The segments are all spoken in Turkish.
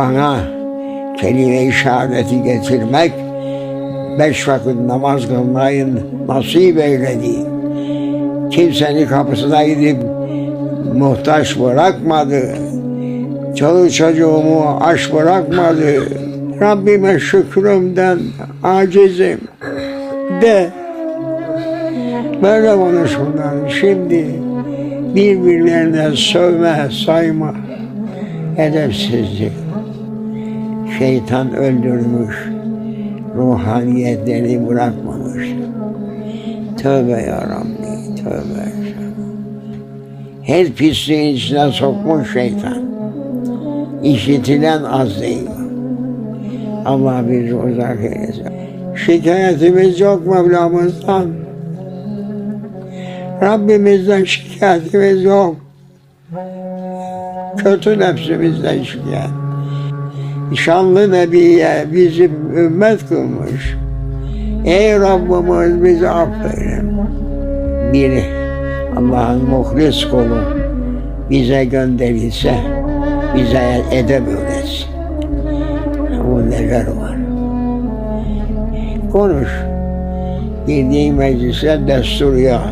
bana kelime-i şehadeti getirmek, beş vakit namaz kılmayı nasip eyledi. Kimsenin kapısına gidip muhtaç bırakmadı. Çoluk çocuğumu aç bırakmadı. Rabbime şükrümden acizim de böyle konuşurlar. Şimdi birbirlerine sövme, sayma, edepsizlik. Şeytan öldürmüş, ruhaniyetleri bırakmamış. Tövbe ya Rabbi, tövbe. Her pisliğin içine sokmuş şeytan. İşitilen az değil. Allah bizi uzak eylesin. Şikayetimiz yok Mevlamızdan. Rabbimizden şikayetimiz yok. Kötü nefsimizden şikayet. Şanlı Nebi'ye bizi ümmet kılmış. Ey Rabbimiz bizi affeyle. Bir Allah'ın muhlis kulu bize gönderilse bize edep öğretsin. Bu neler var. Konuş. Girdiğin meclise destur ya.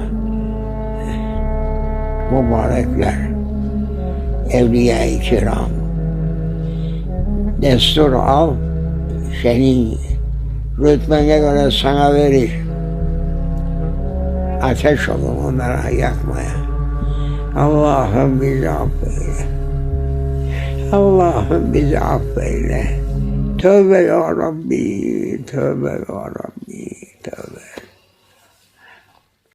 Mübarekler. Evliya-i kiram. Destur al. Senin rütbene göre sana verir. Ateş olun onlara yakmaya. Allah'ım bizi affeyle. Allah'ım bizi affeyle. Tövbe ya Rabbi, tövbe ya Rabbi.